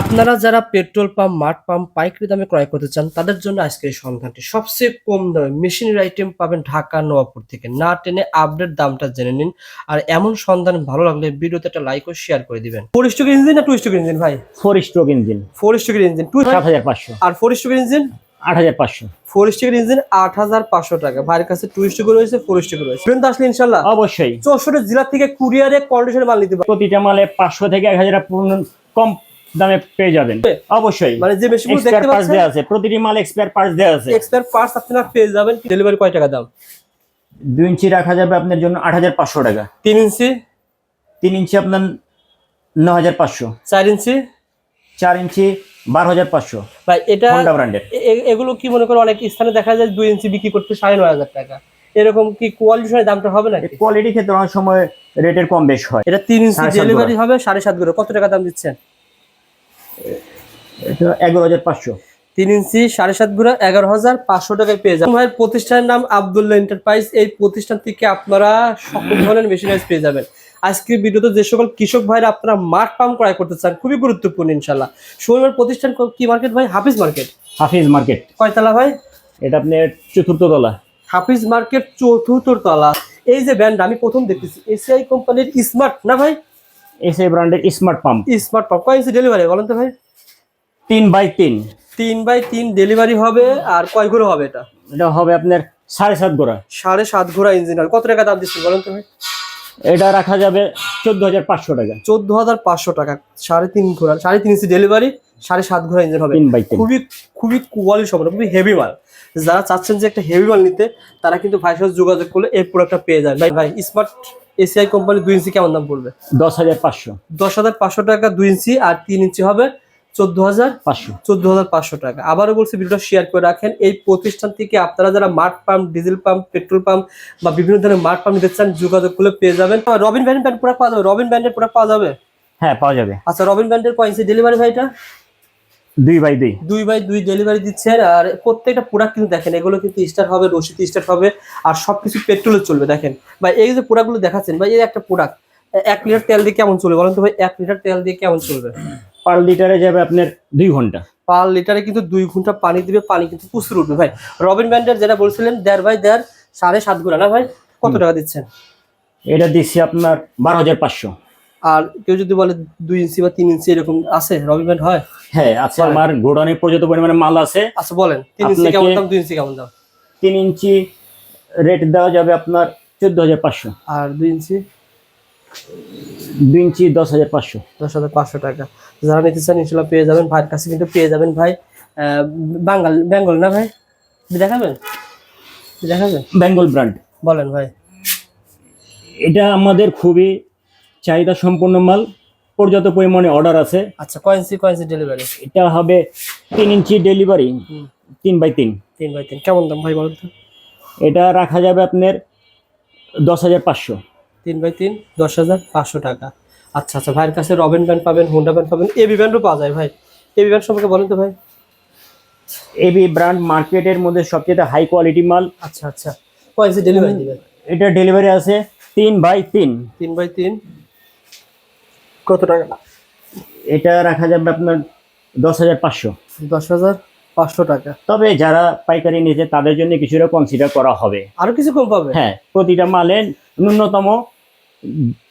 আপনারা যারা petrol pump মাঠ পাম্প পাইকারি দামে ক্রয় করতে চান তাদের জন্য আজকের এই সন্ধানটি। সবচেয়ে কম দামে মেশিনের আইটেম পাবেন ঢাকা নবাবপুর থেকে। না টেনে আপডেট দামটা জেনে নিন। আর এমন সন্ধান ভালো লাগলে ভিডিওতে একটা লাইক ও শেয়ার করে দিবেন। ফোর স্ট্রোক ইঞ্জিন না টু স্ট্রোক ইঞ্জিন ভাই? ফোর স্ট্রোক ইঞ্জিন ফোর স্ট্রোকের ইঞ্জিন টু সাত হাজার পাঁচশো। আর ফোর স্ট্রোকের ইঞ্জিন আট হাজার পাঁচশো। ফোর স্ট্রোকের ইঞ্জিন আট হাজার পাঁচশো টাকা। ভাইয়ের কাছে টু স্ট্রোক রয়েছে ফোর স্ট্রোক রয়েছে। ট্রেন আসলে ইনশাল্লাহ অবশ্যই। চৌষট্টি জেলা থেকে কুরিয়ারে কন্ডিশনে মাল নিতে পারবে। প্রতিটা মালে পাঁচশো থেকে এক হাজার কম দামে পেয়ে যাবেন। অবশ্যই। মানে যে মেশিনগুলো এক্সপায়ার দেখতে পাচ্ছেন আছে প্রতিটি মাল এক্সপায়ার পার্টস দেওয়া আছে। এক্সপায়ার পার্টস আপনারা পেয়ে যাবেন। ডেলিভারি কয় টাকা দাম? দুই ইঞ্চি রাখা যাবে আপনার জন্য আট হাজার পাঁচশো টাকা। তিন ইঞ্চি? তিন ইঞ্চি আপনার ন হাজার পাঁচশো। চার ইঞ্চি? চার ইঞ্চি বারো হাজার পাঁচশো। ভাই এটা হন্ডা ব্র্যান্ডের এগুলো কি মনে করো অনেক স্থানে দেখা যায় দুই ইঞ্চি বিক্রি করতে সাড়ে নয় হাজার টাকা। এরকম কি কোয়ালিটির দামটা হবে নাকি? কোয়ালিটি ক্ষেত্রে অনেক সময় রেটের কম বেশ হয়। এটা তিন ইঞ্চি ডেলিভারি হবে সাড়ে সাত করে। কত টাকা দাম দিচ্ছেন? এটা এগারো হাজার পাঁচশো। তিন ইঞ্চি সাড়ে সাত গুড়া এগারো হাজার পাঁচশো টাকায় পেয়ে যাবেন। ভাইয়ের প্রতিষ্ঠানের নাম আবদুল্লাহ এন্টারপ্রাইজ এই প্রতিষ্ঠান থেকে আপনারা সকল ধরনের মেশিনারিজ পেয়ে যাবেন। আজকের ভিডিওতে যে সকল কৃষক ভাইরা আপনারা মাঠ পাম্প ক্রয় করতে চান খুবই গুরুত্বপূর্ণ ইনশাল্লাহ শনিবার প্রতিষ্ঠান কি মার্কেট ভাই? হাফিজ মার্কেট হাফিজ মার্কেট কয়তলা ভাই? এটা আপনার চতুর্থ তলা হাফিজ মার্কেট চতুর্থ তলা এই যে ব্যান্ড আমি প্রথম দেখতেছি এসিআই কোম্পানির স্মার্ট না ভাই? এস এ ব্র্যান্ডের স্মার্ট পাম্প। Smart pump. কয় ইঞ্চি ডেলিভারি? বলেন তো ভাই। তিন বাই তিন। তিন বাই তিন ডেলিভারি হবে আর কয় ঘোরা হবে এটা? এটা হবে আপনার সাড়ে সাত গোড়া সাড়ে সাত ঘোড়া ইঞ্জিন হবে। কত টাকা দাম দিচ্ছি বলেন তো ভাই? এটা রাখা যাবে চোদ্দ হাজার পাঁচশো টাকা। চোদ্দ হাজার পাঁচশো টাকা। সাড়ে তিন ঘোড়া সাড়ে তিন ইঞ্চি ডেলিভারি সাড়ে সাত ঘোড়া ইঞ্জিন হবে। খুবই খুবই কোয়ালিটি সম্পন্ন খুবই হেভি মাল। যারা চাচ্ছেন যে একটা হেভি মাল নিতে তারা কিন্তু ভাইয়ের সাথে যোগাযোগ করলে এই প্রোডাক্টটা পেয়ে যাবে ভাই ভাই স্মার্ট এসিআই কোম্পানি দুই ইঞ্চি কেমন দাম পড়বে? দশ হাজার পাঁচশো। দশ হাজার পাঁচশো টাকা দুই ইঞ্চি আর তিন ইঞ্চি হবে চোদ্দ হাজার পাঁচশো। চোদ্দ হাজার পাঁচশো টাকা। আবারও বলছি ভিডিওটা শেয়ার করে রাখেন। এই প্রতিষ্ঠান থেকে আপনারা যারা মাঠ pump diesel pump petrol pump বা বিভিন্ন ধরনের মাঠ পাম্প নিতে চান যোগাযোগ করলে পেয়ে যাবেন। রবিন প্যান্ট প্রোডাক্ট পাওয়া যাবে? রবিন ব্যান্ডের প্রোডাক্ট পাওয়া যাবে? হ্যাঁ পাওয়া যাবে। আচ্ছা রবিন ব্যান্ডের কয়েন্সি ডেলিভারি ভাইটা? দুই বাই দুই। দুই বাই দুই ডেলিভারি দিচ্ছেন আর প্রত্যেকটা প্রোডাক্ট কিন্তু দেখেন এগুলো কিন্তু স্টার্ট হবে রশিদ স্টার্ট হবে আর সবকিছু পেট্রোলে চলবে দেখেন। ভাই এই যে প্রোডাক্টগুলো দেখাচ্ছেন ভাই এই একটা প্রোডাক্ট এক লিটার তেল দিয়ে কেমন চলবে বলেন তো ভাই? এক লিটার তেল দিয়ে কেমন চলবে? পার লিটারে যাবে আপনার দুই ঘণ্টা। পার লিটারে কিন্তু দুই ঘণ্টা পানি দিবে পানি কিন্তু প্রচুর উঠবে। ভাই রবিন ব্যান্ডের যেটা বলছিলেন দেড় বাই দেড় সাড়ে সাত গুণা না ভাই? কত টাকা দিচ্ছেন? এটা দিচ্ছি আপনার বারো হাজার পাঁচশো। আর কেউ যদি বলে দুই ইঞ্চি বা তিন ইঞ্চি এরকম আছে রবি ব্যান্ড হয়? হ্যাঁ আছে বলেন। আমার গোডাউনে পর্যাপ্ত পরিমাণে মাল আছে। আচ্ছা বলেন তিন ইঞ্চি কেমন দাম দুই ইঞ্চি কেমন দাম? তিন ইঞ্চি রেট দেওয়া যাবে আপনার চোদ্দ হাজার পাঁচশো। আর দুই ইঞ্চি? দুই ইঞ্চি দশ হাজার পাঁচশো। দশ হাজার পাঁচশো টাকা। যারা নিতে চান ইনশাল্লাহ পেয়ে যাবেন ভাইয়ের কাছে কিন্তু পেয়ে যাবেন ভাই। বাঙাল বেঙ্গল না ভাই? দেখাবেন? দেখাবেন? বেঙ্গল ব্র্যান্ড। বলেন ভাই। এটা আমাদের খুবই চাহিদা সম্পূর্ণ মাল পর্যাপ্ত পরিমাণে অর্ডার আছে। আচ্ছা কয়েন্সি কয়েন্সি ডেলিভারি এটা হবে তিন ইঞ্চি ডেলিভারি তিন বাই তিন। তিন বাই তিন। কেমন দাম ভাই বলুন এটা রাখা যাবে আপনার দশ হাজার পাঁচশো। তিন বাই তিন দশ হাজার পাঁচশো টাকা। আচ্ছা আচ্ছা ভাইয়ের কাছে রবিন ব্যান্ড পাবেন হোন্ডা ব্যান্ড পাবেন এবি ব্যান্ডও পাওয়া যায় ভাই। এবি ব্যান্ড সম্পর্কে বলেন তো ভাই। এবি ব্র্যান্ড মার্কেটের মধ্যে সবচেয়ে হাই কোয়ালিটি মাল। আচ্ছা আচ্ছা। কয়েন্সি ডেলিভারি দিবেন? এটা ডেলিভারি আছে তিন বাই তিন। তিন বাই তিন কত টাকা? এটা রাখা যাবে আপনার দশ হাজার পাঁচশো। দশ হাজার পাঁচশো টাকা। তবে যারা পাইকারি নিয়েছে তাদের জন্য কিছুটা কনসিডার করা হবে। আরও কিছু কম পাবে? হ্যাঁ প্রতিটা মালে ন্যূনতম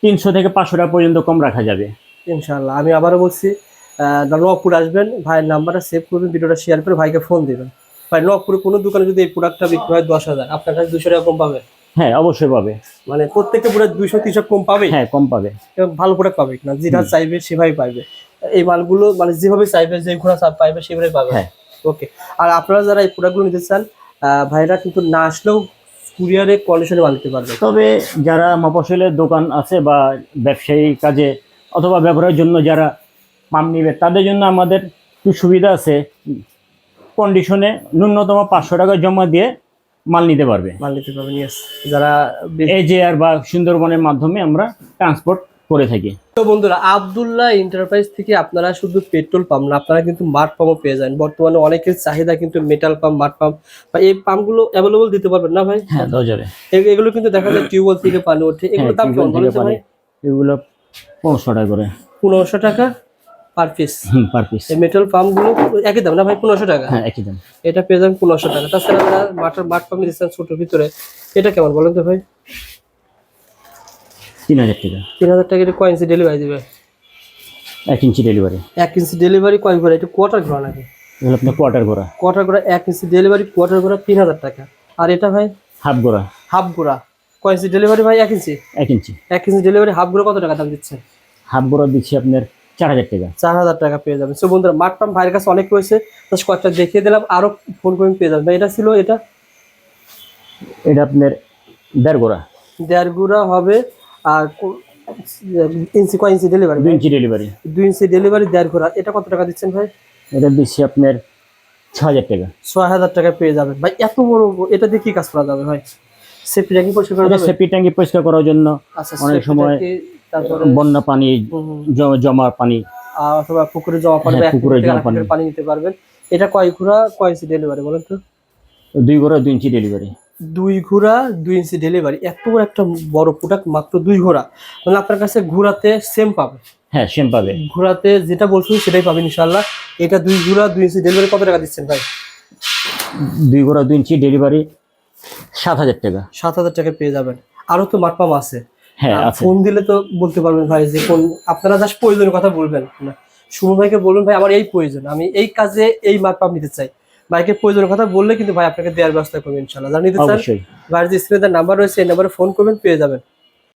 তিনশো থেকে পাঁচশো টাকা পর্যন্ত কম রাখা যাবে। ইনশাল্লাহ আমি আবারও বলছি নবপুর আসবেন ভাইয়ের নাম্বারটা সেভ করবেন ভিডিওটা শেয়ার করে ভাইকে ফোন দেবেন। ভাই নবপুরে কোনো দোকানে যদি এই প্রোডাক্টটা বিক্রি হয় দশ হাজার আপনার কাছে দুশো টাকা কম পাবে হ্যাঁ অবশ্যই পাবে। মানে প্রত্যেকটা প্রোডাক্ট দুইশো তিনশো কম পাবে? হ্যাঁ কম পাবে। ভালো প্রোডাক্ট পাবে না যেটা চাইবে সেভাবেই পাইবে। এই মালগুলো মানে যেভাবে চাইবে যে ঘোড়া পাইবে সেভাবেই পাবে। হ্যাঁ। ওকে আর আপনারা যারা এই প্রোডাক্টগুলো নিতে চান ভাইরা কিন্তু না আসলেও কুরিয়ারে কন্ডিশনে মাল নিতে পারবে। তবে যারা মফসলের দোকান আছে বা ব্যবসায়ী কাজে অথবা ব্যবহারের জন্য যারা পাম্প নিবে তাদের জন্য আমাদের একটু সুবিধা আছে। কন্ডিশনে ন্যূনতম পাঁচশো টাকা জমা দিয়ে মাল নিতে পারবে। মাল নিতে পারবেন ইয়েস যারা এই যে আর বা সুন্দরবনের মাধ্যমে আমরা ট্রান্সপোর্ট করে থাকি। তো বন্ধুরা আবদুল্লাহ এন্টারপ্রাইজ থেকে আপনারা শুধু পেট্রোল পাম্প না আপনারা কিন্তু মাঠ পাম্পও পেয়ে যান। বর্তমানে অনেকের চাহিদা কিন্তু মেটাল পাম্প মাঠ পাম্প বা এই পাম্পগুলো অ্যাভেলেবল দিতে পারবেন না ভাই? হ্যাঁ যাবে এগুলো কিন্তু দেখা যায় টিউবওয়েল থেকে পানি ওঠে। এগুলো হ্যাঁ, দাম কেমন? ভাই। এগুলো পনেরোশো টাকা করে। পনেরোশো টাকা? পার পিস পার পিস এই মেটাল পাম্পগুলো একই দাম না ভাই? পনেরোশো টাকা? হ্যাঁ একই দাম। এটা পেয়ে যাবেন পনেরোশো টাকা। তাছাড়া আমরা মাটার মাঠ পাম্প দিচ্ছেন ছোটোর ভিতরে। এটা কেমন বলেন তো ভাই? তিন হাজার টাকা। তিন হাজার টাকা এটা কয় ইঞ্চি ডেলিভারি দেবে? এক ইঞ্চি ডেলিভারি এক ইঞ্চি ডেলিভারি কয় করে এটা কোয়ার্টার ঘোরা নাকি? আপনার কোয়ার্টার ঘোরা এক ইঞ্চি ডেলিভারি কোয়ার্টার ঘোরা তিন হাজার টাকা। আর এটা ভাই? হাফ হাফ গোড়া কয় ইঞ্চি ডেলিভারি ভাই? এক ইঞ্চি এক ইঞ্চি এক ইঞ্চি ডেলিভারি হাফ কত টাকা দাম দিচ্ছে? হাফ গোড়া দিচ্ছি আপনার চার হাজার টাকা। চার হাজার টাকা পেয়ে যাবেন। সো বন্ধুরা ভাইয়ের কাছে অনেক রয়েছে। জাস্ট কয়েকটা দেখিয়ে দিলাম। আরও ফোন করে পেয়ে যাবেন। এটা ছিল এটা? এটা আপনার হবে। আর ইঞ্চি কয় ইঞ্চি ডেলিভারি দুই ইঞ্চি ডেলিভারি দুই ইঞ্চি ডেলিভারি এটা কত টাকা দিচ্ছেন ভাই? এটা দিচ্ছি আপনার ছ হাজার টাকা। ছয় হাজার টাকা পেয়ে যাবেন। ভাই এত বড় এটা দিয়ে কি কাজ করা যাবে ভাই? সেফটি ট্যাঙ্কি পরিষ্কার করা এটা ট্যাঙ্কি পরিষ্কার করার জন্য আচ্ছা অনেক সময় তারপরে বন্যা পানি জমা পানি। অথবা পুকুরে জমা পানি হ্যাঁ, পুকুরে জমা ফুটের পানি। নিতে পারবেন। এটা কয় ঘোড়া কয় ইঞ্চি ডেলিভারি বলেন তো? দুই গোড়া দুই ইঞ্চি ডেলিভারি দুই ঘোড়া দুই ইঞ্চি ডেলিভারি এত বড় একটা বড় প্রোডাক্ট মাত্র দুই ঘোড়া। মানে আপনার কাছে ঘোড়াতে সেম পাবে? হ্যাঁ সেম পাবে। ঘোড়াতে যেটা বলছেন সেটাই পাবেন ইনশাল্লাহ এটা দুই ঘোড়া দুই ইঞ্চি ডেলিভারি কত টাকা দিচ্ছেন ভাই? দুই গোড়া দুই ইঞ্চি ডেলিভারি সাত হাজার টাকা। সাত হাজার টাকা পেয়ে যাবেন। আরও তো মাঠপাম আছে। হ্যাঁ ফোন দিলে তো বলতে পারবেন ভাই যে কোন আপনারা জাস্ট প্রয়োজনের কথা বলবেন। না সুমন ভাইকে বলবেন ভাই আমার এই প্রয়োজন আমি এই কাজে এই মাঠপাম নিতে চাই। ভাইকে প্রয়োজনের কথা বললে কিন্তু ভাই আপনাকে দেওয়ার ব্যবস্থা করবেন ইনশাল্লাহ যারা নিতে চান ভাই ভাইয়ের যে স্ক্রিনে নাম্বার রয়েছে এই নাম্বারে ফোন করবেন পেয়ে যাবেন।